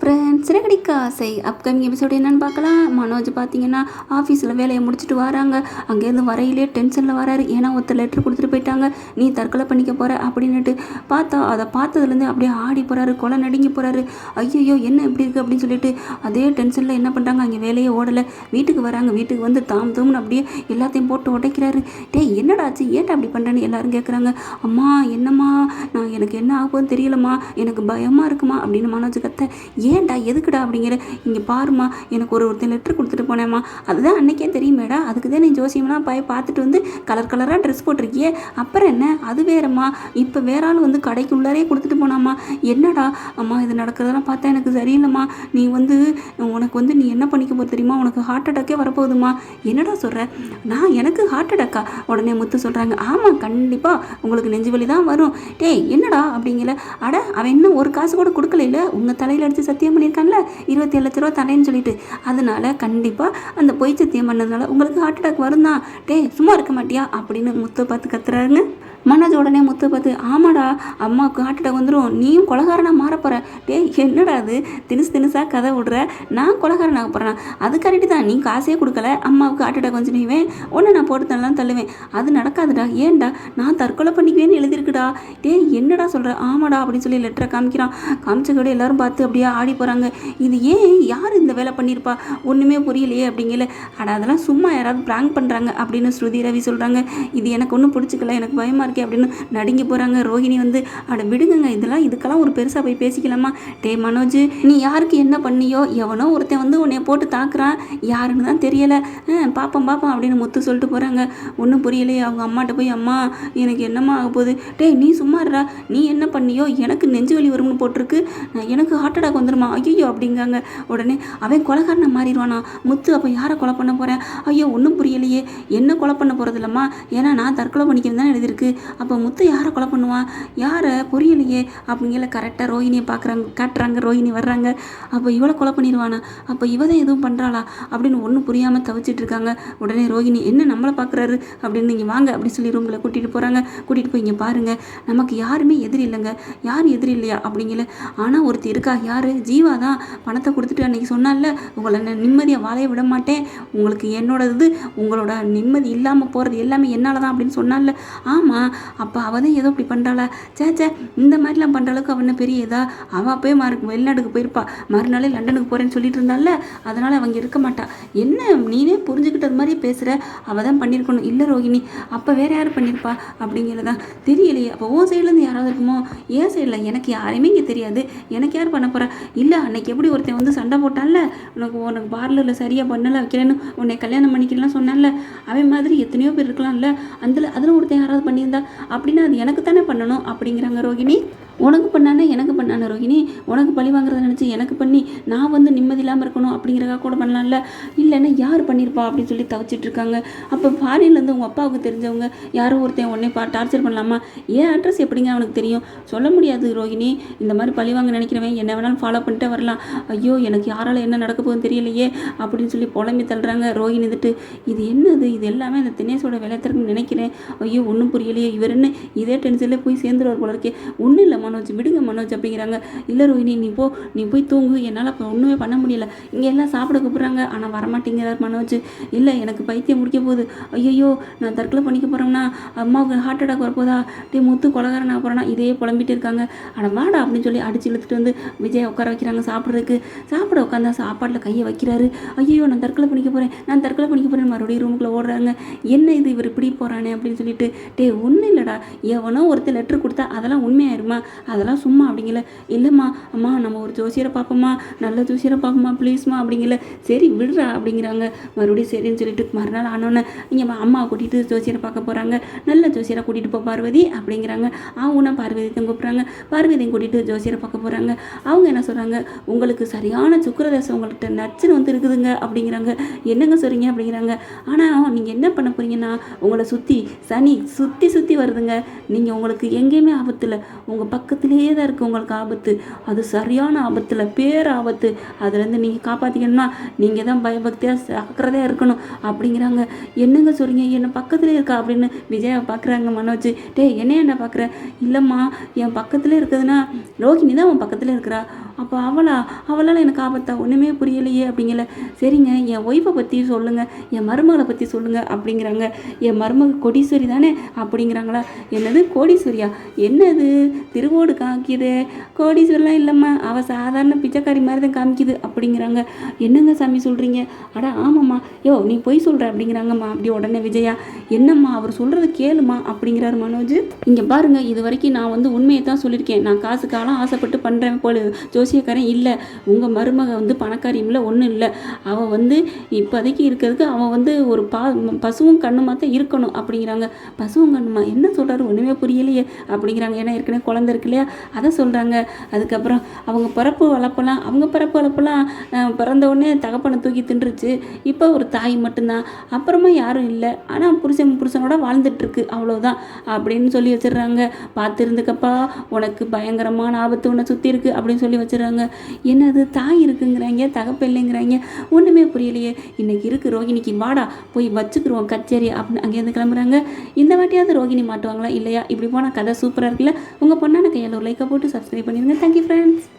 Friends Siragadikka ஆசை. Upcoming episode என்னன்னு பார்க்கலாம். மனோஜ் பார்த்தீங்கன்னா ஆஃபீஸில் வேலையை முடிச்சுட்டு வராங்க. அங்கேருந்து வரையிலே டென்ஷனில் வராரு. ஏன்னா ஒருத்தர் லெட்டர் கொடுத்துட்டு போயிட்டாங்க. நீ தற்கொலை பண்ணிக்க போகிற அப்படின்னுட்டு பார்த்தா அதை பார்த்ததுலேருந்து அப்படியே ஆடி போகிறாரு கொலை நடுங்கி போகிறாரு ஐயோ என்ன இப்படி இருக்குது அப்படின்னு சொல்லிட்டு அதே டென்ஷனில் என்ன பண்ணுறாங்க அங்கே வேலையே ஓடலை. வீட்டுக்கு வராங்க. வீட்டுக்கு வந்து தாம் தூம்னு அப்படியே எல்லாத்தையும் போட்டு உடைக்கிறாரு. டேய் என்னடாச்சு ஏன்டா அப்படி பண்ணுறேன்னு எல்லாரும் கேட்குறாங்க அம்மா என்னம்மா? நான் எனக்கு என்ன ஆகும்னு தெரியலம்மா. எனக்கு பயமாக இருக்குமா? அப்படின்னு மனோஜ் கத்தை ஏன்டா எதுக்குடா அப்படிங்கிற? இங்கே பாருமா எனக்கு ஒரு ஒருத்தர் லெட்ரு கொடுத்துட்டு போனேம்மா. அதுதான் அன்னைக்கே தெரியுமேடா. அதுக்கு தான் நீ ஜோசியம்லாம் போய் பார்த்துட்டு வந்து கலர் கலராக ட்ரெஸ் போட்டிருக்கியே. அப்புறம் என்ன? அது வேறம்மா. இப்போ வேற ஆள் வந்து கடைக்கு உள்ளாரே கொடுத்துட்டு போனாம்மா. என்னடா? அம்மா இது நடக்கிறதெல்லாம் பார்த்தா எனக்கு சரியில்லைம்மா. நீ வந்து உனக்கு வந்து நீ என்ன பண்ணிக்க போகிற தெரியுமா? உனக்கு ஹார்ட் அட்டாக்கே வரப்போகுதுமா என்னடா சொல்கிற நான் எனக்கு ஹார்ட் அட்டாக்கா உடனே முத்து சொல்கிறாங்க ஆமாம் கண்டிப்பாக உங்களுக்கு நெஞ்சு வலி தான் வரும். டேய் என்னடா அப்படிங்கல அட அவன் இன்னும் ஒரு காசு கூட கொடுக்கல இல்லை உங்கள் தலையில் அடித்து சத்தியம் பண்ணியிருக்கான்ல? இருபத்தி லட்ச ரூபா தரேன்னு சொல்லிட்டு. அதனால கண்டிப்பாக அந்த பொய் சத்தியம் பண்ணதுனால உங்களுக்கு ஹார்ட் அட்டாக் வரும் தான் டேய் சும்மா இருக்க மாட்டியா? அப்படின்னு முத்து பார்த்து கத்துறாருங்க. மனோஜ் உடனே முத்து பார்த்து ஆமாடா அம்மாவுக்கு ஹார்ட் அட்டாக் வந்துடும் நீயும் கொலகாரனாக மாறப்போற போகிற டேய் என்னடா அது தினுசு தினுசாக கதை விடுற. நான் கொலகாரன் ஆக போகிறேன் அது கரெக்டு தான். நீ காசே கொடுக்கல. அம்மாவுக்கு ஹார்ட் அட்டாக் வந்து நீவேன் ஒன்று நான் போட்டு தரலாம் தள்ளுவேன். அது நடக்காதுடா. ஏன்டா? நான் தற்கொலை பண்ணிக்குவேன்னு எழுதியிருக்குடா. டேய் என்னடா சொல்கிற ஆமாடா அப்படின்னு சொல்லி லெட்டரை காமிக்கிறான். காமிச்ச கூட எல்லாரும் பார்த்து அப்படியே ஆடி போகிறாங்க இது ஏன்? யார் இந்த வேலை பண்ணியிருப்பா? ஒன்றுமே புரியலையே அப்படிங்கல. அட அதெல்லாம் சும்மா யாராவது ப்ராங்க் பண்ணுறாங்க அப்படின்னு ஸ்ருதி ரவி சொல்கிறாங்க இது எனக்கு ஒன்றும் பிடிச்சிக்கல. எனக்கு பயமாக இருக்குது இருக்கே அப்படின்னு நடுங்கி போகிறாங்க ரோஹிணி வந்து அட விடுங்கங்க இதெல்லாம் இதுக்கெல்லாம் ஒரு பெருசாக போய் பேசிக்கலாமா? டே மனோஜ் நீ யாருக்கு என்ன பண்ணியோ? எவனோ ஒருத்தன் வந்து உன்னைய போட்டு தாக்குறான். யாருன்னு தான் தெரியலை. பாப்பம் பாப்பம் அப்படின்னு முத்து சொல்லிட்டு போகிறாங்க ஒன்றும் புரியலையே அவங்க அம்மாட்ட போய் அம்மா எனக்கு என்னம்மா ஆக போகுது? டேய் நீ சும்மா நீ என்ன பண்ணியோ? எனக்கு நெஞ்சு வலி வரும்னு போட்டிருக்கு. நான் எனக்கு ஹார்ட் அட்டாக் வந்துருமா? ஐயோ அப்படிங்காங்க. உடனே அவன் கொலகாரனை மாறிடுவானா? முத்து அப்போ யாரை கொலை பண்ண போகிறேன் ஐயோ ஒன்றும் புரியலையே. என்ன கொலை பண்ண போகிறது இல்லைம்மா ஏன்னா நான் தற்கொலை பண்ணிக்கிறது தான் எழுதியிருக்கு. அப்போ முத்து யாரை கொலை பண்ணுவான் யாரை? புரியலையே. அப்படிங்கிற கரெக்டாக ரோஹினியை பார்க்குறாங்க காட்டுறாங்க ரோஹிணி வர்றாங்க. அப்போ இவளை கொலை பண்ணிடுவானா? அப்போ இவ தான் எதுவும் பண்ணுறாளா அப்படின்னு ஒன்றும் புரியாமல் தவிச்சிட்டு இருக்காங்க. உடனே ரோஹிணி என்ன நம்மளை பார்க்குறாரு? அப்படின்னு நீங்கள் வாங்க அப்படின்னு சொல்லி ரூமில் கூட்டிகிட்டு போகிறாங்க கூட்டிகிட்டு போய் இங்கே பாருங்கள் நமக்கு யாருமே எதிரி இல்லைங்க. யாரும் எதிரி இல்லையா? அப்படிங்கல ஆனால் ஒருத்தி இருக்கா? யார்? ஜீவா தான். பணத்தை கொடுத்துட்டு அன்றைக்கி சொன்னால உங்களை நான் நிம்மதியாக வாழைய விட மாட்டேன். உங்களுக்கு என்னோட இது. உங்களோட நிம்மதி இல்லாமல் போகிறது எல்லாமே என்னால் தான் அப்படின்னு சொன்னால ஆமாம் அப்போ அவள் தான் ஏதோ இப்படி பண்ணுறாளா சே சே இந்த மாதிரிலாம் பண்ணுற அளவுக்கு அவனை பெரிய இதா? அவள் போய் மறு வெளிநாட்டுக்கு போயிருப்பா. மறுநாளே லண்டனுக்கு போகிறேன்னு சொல்லிட்டு இருந்தால அதனால் அவங்க இருக்க மாட்டா. என்ன நீனே புரிஞ்சுக்கிட்டது மாதிரி பேசுகிற அவள் தான் பண்ணியிருக்கணும் இல்லை ரோகிணி அப்போ வேற யார் பண்ணியிருப்பா அப்படிங்கிறதான் தெரியலையே. அப்போ ஓ சைட்லேருந்து யாராவது இருக்குமோ? ஏன் சைடில் எனக்கு யாரையுமே இங்கே தெரியாது. எனக்கு யார் பண்ண போகிறா இல்லை அன்னைக்கு எப்படி ஒருத்தன் வந்து சண்டை போட்டான்ல? உனக்கு உனக்கு பார்லரில் சரியாக பண்ணலை வைக்கிறேன்னு உன்னை கல்யாணம் பண்ணிக்கலாம் சொன்னான்ல? அவன் மாதிரி எத்தனையோ பேர் இருக்கலாம்ல. அந்த அதில் ஒருத்தன் யாராவது பண்ணியிருந்தா அப்படின்னா அது எனக்கு தானே பண்ணணும் அப்படிங்கிறாங்க ரோகிணி. உனக்கு பண்ணானே எனக்கு பண்ணானே ரோஹிணி? உனக்கு பழி வாங்குறத நினச்சி எனக்கு பண்ணி நான் வந்து நிம்மதி இல்லாமல் இருக்கணும் அப்படிங்கிறக்கா கூட பண்ணலாம்ல? இல்லைன்னா யார் பண்ணியிருப்பா அப்படின்னு சொல்லி தவிச்சிட்டு இருக்காங்க. அப்போ ஃபாரின்லேருந்து உங்கள் அப்பாவுக்கு தெரிஞ்சவங்க யாரோ ஒருத்தன் உடனே பா டார்ச்சர் பண்ணலாமா? ஏன் அட்ரஸ் எப்படிங்க அவனுக்கு தெரியும்? சொல்ல முடியாது ரோஹிணி. இந்த மாதிரி பழி வாங்க நினைக்கிறவன் என்ன வேணாலும் ஃபாலோ பண்ணிட்டே வரலாம். ஐயோ எனக்கு யாரால என்ன நடக்க போகுதுன்னு தெரியலையே அப்படின்னு சொல்லி புலம்பி தள்ளுறாங்க ரோஹிணி வந்துட்டு இது என்னது? இது எல்லாமே அந்த தினேஷோட விளையாட்டுன்னு நினைக்கிறேன். ஐயோ ஒன்றும் புரியலையே. இவர் என்ன? இதே டென்ஷனில் போய் சேர்ந்துருவார் போல இருக்கே. ஒன்றும் இல்லைம்மா. மனோஜ் விடுங்க மனோஜ் அப்படிங்கிறாங்க. இல்லை ரோஹினி நீ போ நீ போய் தூங்கு. என்னால் இப்போ ஒன்றுமே பண்ண முடியல. இங்கே எல்லாம் சாப்பிட கூப்பிட்றாங்க. ஆனால் வரமாட்டேங்கிறார் மனோஜ். இல்லை எனக்கு பைத்தியம் முடிக்க போகுது. ஐயோ நான் தற்கொலை பண்ணிக்க போகிறோம்னா அம்மாவுக்கு ஹார்ட் அட்டாக் வரப்போதா? டே முத்து கொலகாரன் ஆக போகிறேன்னா இதே புலம்பிட்டு இருக்காங்க. ஆனால் வாடா அப்படின்னு சொல்லி அடிச்சு இழுத்துட்டு வந்து விஜய் உட்கார வைக்கிறாங்க சாப்பிட்றதுக்கு. சாப்பிட உட்காந்தா சாப்பாட்டில் கையை வைக்கிறாரு. ஐயோ நான் தற்கொலை பண்ணிக்க போகிறேன் நான் தற்கொலை பண்ணிக்க போகிறேன் மறுபடியும் ரூமுக்குள்ளே ஓடுறாங்க. என்ன இது இவர் இப்படி போகிறானே அப்படின்னு சொல்லிட்டு டே ஒன்றும் இல்லைடா. எவனோ ஒருத்தர் லெட்ரு கொடுத்தா அதெல்லாம் உண்மையாயிருமா? அதெல்லாம் சும்மா அப்படிங்கல. இல்லைம்மா அம்மா நம்ம ஒரு ஜோசியரை பார்ப்போம்மா நல்ல ஜோசியரை பார்ப்போம்மா ப்ளீஸ்மா அப்படிங்கல. சரி விடுறா அப்படிங்கிறாங்க. மறுபடியும் சரின்னு சொல்லிட்டு மறுநாள் ஆனோன்னே இங்கே அம்மா கூட்டிகிட்டு ஜோசியரை பார்க்க போகிறாங்க நல்ல ஜோசியரை கூட்டிகிட்டு போ பார்வதி அப்படிங்கிறாங்க. அவங்க பார்வதியத்தையும் கூப்பிட்றாங்க? பார்வதியும் கூட்டிகிட்டு ஜோசியரை பார்க்க போகிறாங்க அவங்க என்ன சொல்கிறாங்க உங்களுக்கு சரியான சுக்கரதசம் உங்கள்கிட்ட நச்சுன்னு வந்து இருக்குதுங்க அப்படிங்கிறாங்க. என்னங்க சொல்கிறீங்க அப்படிங்கிறாங்க. ஆனால் நீங்கள் என்ன பண்ண போறீங்கன்னா உங்களை சுற்றி சனி சுற்றி சுற்றி வருதுங்க. நீங்கள் உங்களுக்கு எங்கேயுமே ஆபத்தில் உங்கள் பக்கம் பக்கத்திலேயே தான் இருக்குது உங்களுக்கு ஆபத்து. அது சரியான ஆபத்தில் பேர் ஆபத்து அதுலேருந்து நீங்கள் காப்பாற்றிக்கணும்னா நீங்கள் தான் பயபக்தியாக ஜாக்கிரதையாக இருக்கணும். அப்படிங்கிறாங்க. என்னங்க சொல்கிறீங்க என்ன பக்கத்துலேயே இருக்கா? அப்படின்னு விஜயா பார்க்குறாங்க மனோஜ். டேய் என்ன என்ன பார்க்குற இல்லைம்மா என் பக்கத்தில் இருக்குதுன்னா ரோஹிணி தான் உன் பக்கத்தில் இருக்கிறா? அப்போ அவளா அவளால் எனக்கு ஆபத்தா? ஒன்றுமே புரியலையே அப்படிங்கல. சரிங்க என் ஒய்ஃபை பற்றி சொல்லுங்கள் என் மருமகளை பற்றி சொல்லுங்கள் அப்படிங்கிறாங்க. என் மருமக கோடீஸ்வரி தானே அப்படிங்கிறாங்களா? என்னது கோடீஸ்வரியா? என்னது? திருவோடு காமிக்குது. கோடீஸ்வரிலாம் இல்லைம்மா. அவள் சாதாரண பிச்சைக்காரி மாதிரி தான் காமிக்குது அப்படிங்கிறாங்க. என்னங்க சாமி சொல்கிறீங்க அட ஆமாம்மா. யோ நீ பொய் சொல்கிற அப்படிங்கிறாங்கம்மா. அப்படி உடனே விஜயா என்னம்மா அவர் சொல்கிறது கேளுமா அப்படிங்கிறாரு மனோஜ். இங்கே பாருங்கள் இது வரைக்கும் நான் வந்து உண்மையை தான் சொல்லியிருக்கேன். நான் காசுக்காலாம் ஆசைப்பட்டு பண்ணுறேன் போல. ஜோசியக்காரன் இல்லை. உங்கள் மருமக வந்து பணக்காரியும் இல்லை ஒன்றும் இல்லை. அவள் வந்து இப்போதைக்கு இருக்கிறதுக்கு அவன் வந்து ஒரு பா பசுவும் கண்ணுமா தான் இருக்கணும் அப்படிங்கிறாங்க. பசுவும் கண்ணுமா? என்ன சொல்கிறாரு ஒன்றுமே புரியலையே அப்படிங்கிறாங்க. ஏன்னா ஏற்கனவே குழந்தை இருக்கு இல்லையா? அதை சொல்கிறாங்க அதுக்கப்புறம் அவங்க பிறப்பு வளர்ப்பெல்லாம் அவங்க பிறப்பு வளர்ப்பெல்லாம் பிறந்த உடனே தகப்பனை தூக்கி தின்றுச்சு. இப்போ ஒரு தாய் மட்டும்தான். அப்புறமா யாரும் இல்லை. ஆனால் புருஷன் புருஷனோட வாழ்ந்துட்டுருக்கு. அவ்வளோதான் அப்படின்னு சொல்லி வச்சிடுறாங்க. பார்த்துருந்துக்கப்பா உனக்கு பயங்கரமான ஆபத்து உன்னை சுற்றி இருக்குது அப்படின்னு சொல்லி வச்சிடுறாங்க என்னது தாய் இருக்குங்கிறாங்க தகப்பு இல்லைங்கிறாங்க. ஒன்றுமே புரியலையே. இன்னைக்கு இருக்கு ரோகிணிக்கு வாடா போய் வச்சுக்கிருவோம் கச்சேரி அப்படின்னு அங்கேருந்து கிளம்புறாங்க. இந்த வாட்டியாவது ரோகிணி மாட்டுவாங்களா? இல்லையா? இப்படி போனால் கதை சூப்பராக இருக்குல்ல? உங்கள் பொண்ணான கையால் ஒரு லைக்கை போட்டு சப்ஸ்கிரைப் பண்ணிடுங்க. Thank you friends